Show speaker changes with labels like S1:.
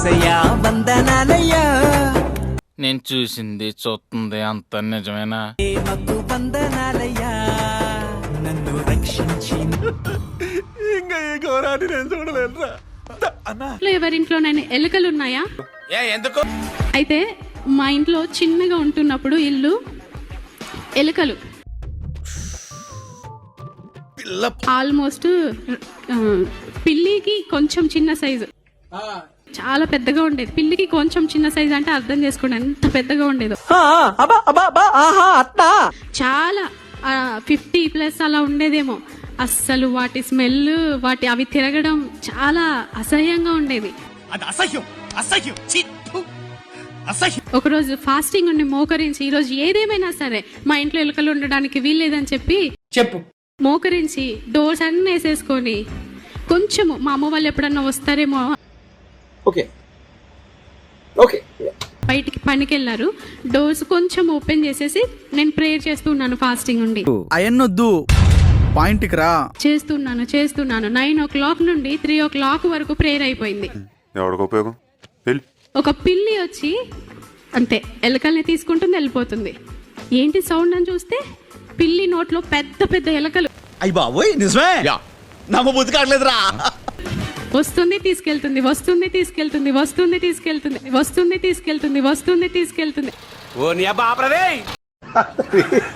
S1: ఏసయ్యా వందనాలయ్యా.
S2: నేను చూసింది చూస్తుంది అంత నిజమేనా?
S1: ప్రేమకు వందనాలయ్యా. నన్ను రక్షించి.
S3: ఇంట్లో ఎవరింట్లోనైనా ఎలుకలు ఉన్నాయా? అయితే మా ఇంట్లో చిన్నగా ఉంటున్నప్పుడు ఇల్లు ఎలుకలు. ఆల్మోస్ట్ ఆ, పిల్లికి కొంచెం చిన్న సైజు. చాలా పెద్దగా ఉండేది. పిల్లికి కొంచెం చిన్న సైజు అంటే అర్థం చేసుకోండి ఎంత పెద్దగా ఉండేదో. చాలా ఫిఫ్టీ ప్లస్ అలా ఉండేదేమో. అస్సలు వాటి స్మెల్ వాటి అవి తిరగడం చాలా అసహ్యంగా ఉండేది.
S4: అది అసహ్యం అసహ్యం ఛీ, ఫు. అసహ్యం.
S3: ఒకరోజు ఫాస్టింగ్ ఉండి మోకరించి ఈరోజు ఏదేమైనా సరే మా ఇంట్లో ఎలుకలు ఉండడానికి వీల్లేదని చెప్పి
S5: చెప్పు.
S3: మోకరించి డోర్స్ అన్నీ వేసేసుకొని కొంచెము మా అమ్మ వాళ్ళు ఎప్పుడన్నా వస్తారేమో
S5: ఓకే. ఓకే.
S3: బయటికి పనికి వెళ్ళారు డోర్స్ కొంచెం ఓపెన్ చేసేసి నేను ప్రేయర్ చేస్తున్నాను ఫాస్టింగ్ ఉండి.
S6: అయన్నొద్దు. పాయింట్కి రా.
S3: చేస్తున్నాను చేస్తున్నాను. నైన్ ఓ క్లాక్ నుండి త్రీ ఓ క్లాక్ వరకు ప్రేయర్ అయిపోయింది.
S7: ఎవరికి ఉపయోగం? వెళ్ళి
S3: ఒక పిల్లి వచ్చి అంతే ఎలకల్ని తీసుకుంటుంది వెళ్ళిపోతుంది. ఏంటి సౌండ్ అని చూస్తే పిల్లి నోట్లో పెద్ద పెద్ద ఎలకలు.
S4: అయ్యి బాబోయ్ నిజమే. నమ్మ బుద్ధి కావట్లేదురా.
S3: వస్తుంది తీసుకెళ్తుంది వస్తుంది తీసుకెళ్తుంది వస్తుంది తీసుకెళ్తుంది వస్తుంది తీసుకెళ్తుంది వస్తుంది తీసుకెళ్తుంది.
S4: ఓ నీ అబ్బా ఆపరదే.